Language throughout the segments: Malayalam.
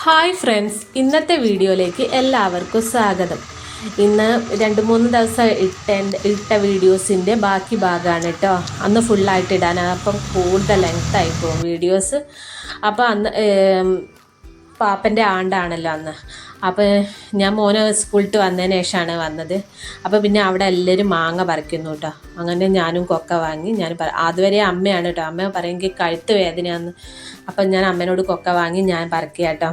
ഹായ് ഫ്രണ്ട്സ് ഇന്നത്തെ വീഡിയോയിലേക്ക് എല്ലാവർക്കും സ്വാഗതം. ഇന്ന് രണ്ട് മൂന്ന് ദിവസം ഇട്ട ഇട്ട വീഡിയോസിന്റെ ബാക്കി ഭാഗമാണ് കേട്ടോ അന്ന് ഫുള്ളായിട്ട് ഇടാനാണ് അപ്പം കൂടുതൽ ലെങ്ത് ആയി പോകും വീഡിയോസ്. അപ്പോൾ അന്ന് പാപ്പന്റെ ആണ്ടാണല്ലോ അന്ന്. അപ്പോൾ ഞാൻ മോനെ സ്കൂളിട്ട് വന്നതിന് ശേഷമാണ് വന്നത്. അപ്പോൾ പിന്നെ അവിടെ എല്ലാവരും മാങ്ങ പറിക്കുന്നു കേട്ടോ അങ്ങനെ ഞാനും കൊക്ക വാങ്ങി. ഞാൻ പറ അതുവരെ അമ്മയാണ് കേട്ടോ അമ്മ പറയുമെങ്കിൽ കഴുത്ത് വേദനയാന്ന്. അപ്പം ഞാൻ അമ്മേനോട് കൊക്ക വാങ്ങി ഞാൻ പറക്കുക കേട്ടോ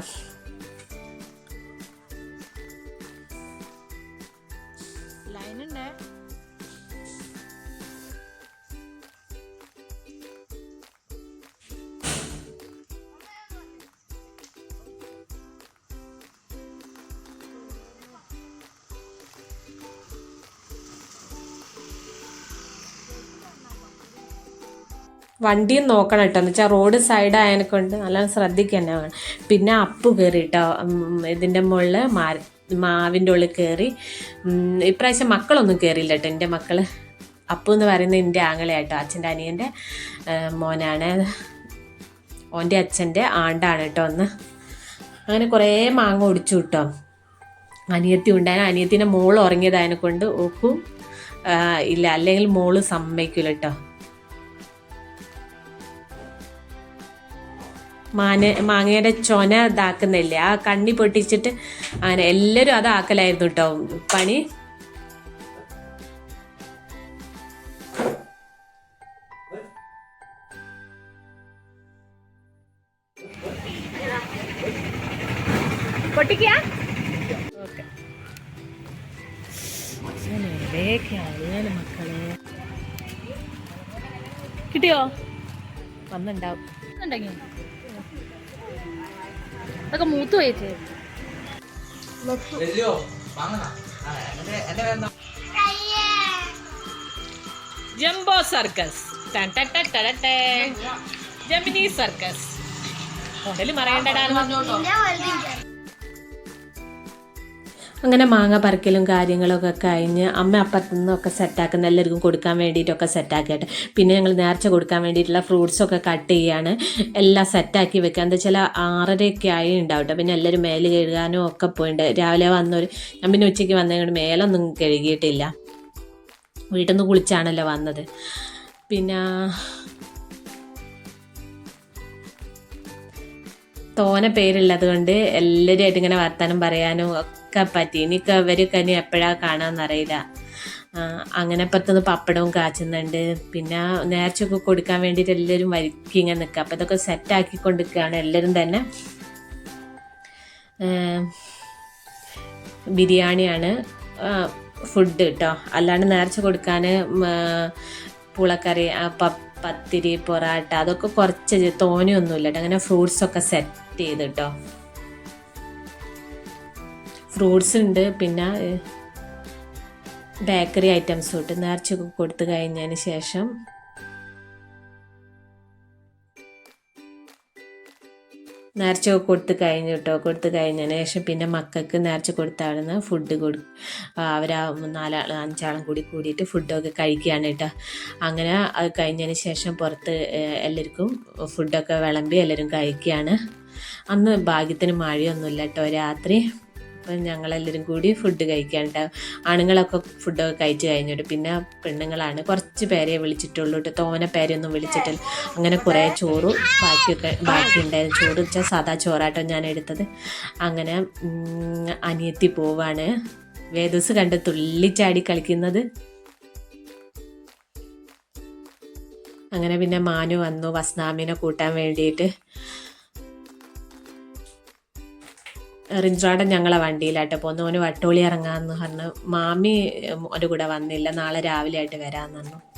വണ്ടിയും നോക്കണം കേട്ടോ. എന്ന് വെച്ചാൽ റോഡ് സൈഡ് ആയതിനെ കൊണ്ട് നല്ല ശ്രദ്ധിക്കുക വേണം. പിന്നെ അപ്പ് കയറി കേട്ടോ. ഇതിന്റെ മുകളിൽ മാ മാവിന്റെ ഉള്ളിൽ കയറി ഇപ്രാവശ്യം മക്കളൊന്നും കയറിയില്ല കേട്ടോ. എന്റെ മക്കൾ അപ്പു എന്ന് പറയുന്നത് എന്റെ ആങ്ങളെയാട്ടോ അച്ഛന്റെ അനിയന്റെ മോനാണ്. ഓന്റെ അച്ഛന്റെ ആണ്ടാണ് കേട്ടോ ഒന്ന് അങ്ങനെ കുറേ മാങ്ങ ഒടിച്ചു കിട്ടോ. അനിയത്തി ഉണ്ടായ അനിയത്തിന്റെ മോൾ ഉറങ്ങിയതായതിനെ കൊണ്ട് ഓക്കും ഇല്ല. അല്ലെങ്കിൽ മോൾ സമ്മതിക്കില്ല കേട്ടോ. മാന മാങ്ങയുടെ ചൊന ഇതാക്കുന്നില്ലേ. ആ കണ്ണി പൊട്ടിച്ചിട്ട് അങ്ങനെ എല്ലാവരും അതാക്കലായിരുന്നു കേട്ടോ പണി. പൊട്ടിക്കാ മക്കളെ കിട്ടിയോ? വന്നുണ്ടാവും. അതൊക്കെ മൂത്ത് പേരെന്താ? Jumbo circus. Gemini circus. ഹോട്ടലിൽ മറയണ്ടടാ. അങ്ങനെ മാങ്ങ പറിക്കലും കാര്യങ്ങളൊക്കെ കഴിഞ്ഞ് അമ്മ അപ്പുറത്തു നിന്നൊക്കെ സെറ്റാക്കുന്ന എല്ലാവർക്കും കൊടുക്കാൻ വേണ്ടിയിട്ടൊക്കെ സെറ്റാക്കിയിട്ട് പിന്നെ ഞങ്ങൾ നേർച്ച കൊടുക്കാൻ വേണ്ടിയിട്ടുള്ള ഫ്രൂട്ട്സൊക്കെ കട്ട് ചെയ്യാണ്. എല്ലാം സെറ്റാക്കി വെക്കുക. എന്താ വെച്ചാൽ ആറരയൊക്കെ ആയി ഉണ്ടാവും ട്ടോ. പിന്നെ എല്ലാവരും മേൽ കഴുകാനും ഒക്കെ പോയിട്ടുണ്ട് രാവിലെ വന്നൊരു ഞാൻ പിന്നെ ഉച്ചയ്ക്ക് വന്നതുകൊണ്ട് മേലൊന്നും കഴുകിയിട്ടില്ല. വീട്ടിൽ നിന്ന് കുളിച്ചാണല്ലോ വന്നത്. പിന്നെ തോനെ പേരുള്ളത് കൊണ്ട് എല്ലാവരുമായിട്ട് ഇങ്ങനെ വർത്തമാനം പറയാനും ഒക്കെ പറ്റി. ഇനി എപ്പോഴാണ് കാണാമെന്നറിയില്ല അങ്ങനെ പുറത്തുനിന്ന് പപ്പടവും കാച്ചുന്നുണ്ട്. പിന്നെ നേർച്ചയൊക്കെ കൊടുക്കാൻ വേണ്ടിയിട്ട് എല്ലാവരും വരിക്കി ഇങ്ങനെ നിൽക്കുക അപ്പോൾ ഇതൊക്കെ സെറ്റാക്കി കൊണ്ടിരിക്കുകയാണ് എല്ലാവരും തന്നെ. ബിരിയാണിയാണ് ഫുഡ് കേട്ടോ അല്ലാണ്ട് നേർച്ച കൊടുക്കാൻ പുളക്കറി പത്തിരി പൊറാട്ട അതൊക്കെ കുറച്ച് തോനെയൊന്നുമില്ല. അങ്ങനെ ഫ്രൂട്ട്സൊക്കെ സെറ്റ് ചെയ്ത് കേട്ടോ ഫ്രൂട്ട്സ് ഉണ്ട്. പിന്നെ ബേക്കറി ഐറ്റംസ് തൊട്ട് നേർച്ചയൊക്കെ കൊടുത്തു കഴിഞ്ഞതിന് ശേഷം. നേർച്ച കൊടുത്ത് കഴിഞ്ഞു കേട്ടോ കൊടുത്ത് കഴിഞ്ഞതിന് ശേഷം പിന്നെ മക്കൾക്ക് നേർച്ച കൊടുത്താടുന്ന ഫുഡ് കൊടു അവർ നാലാൾ അഞ്ചാളും കൂടി കൂടിയിട്ട് ഫുഡൊക്കെ കഴിക്കുകയാണ് കേട്ടോ അങ്ങനെ അത് കഴിഞ്ഞതിന് ശേഷം പുറത്ത് എല്ലാവർക്കും ഫുഡൊക്കെ വിളമ്പി എല്ലാവരും കഴിക്കുകയാണ്. അന്ന് ഭാഗ്യത്തിന് മഴയൊന്നുമില്ല കേട്ടോ രാത്രി അപ്പം ഞങ്ങളെല്ലാവരും കൂടി ഫുഡ് കഴിക്കാൻ കേട്ടോ ആണുങ്ങളൊക്കെ ഫുഡൊക്കെ കഴിച്ച് കഴിഞ്ഞിട്ട് പിന്നെ പെണ്ണുങ്ങളാണ് കുറച്ച് പേരെ വിളിച്ചിട്ടുള്ളൂ കേട്ടോ തോന പേരെയൊന്നും വിളിച്ചിട്ടില്ല. അങ്ങനെ കുറേ ചോറ് ബാക്കിയൊക്കെ ബാക്കി ഉണ്ടായിരുന്നു ചോറ് വെച്ചാൽ സാധാ ചോറാട്ടോ ഞാൻ എടുത്തത്. അങ്ങനെ അനിയത്തി പോവാണ്. വേദസ് കണ്ട് തുള്ളിച്ചാടി കളിക്കുന്നത്. അങ്ങനെ പിന്നെ മാനു വന്നു. വസ്നാമിനെ കൂട്ടാൻ വേണ്ടിയിട്ട്. റിൻസ്രാടൻ ഞങ്ങളെ വണ്ടിയിലായിട്ട് പോന്നു. ഓന് വട്ടോളി ഇറങ്ങാമെന്ന് പറഞ്ഞു. മാമി ഒരു കൂടെ വന്നില്ല. നാളെ രാവിലെ ആയിട്ട് വരാമെന്ന് പറഞ്ഞു.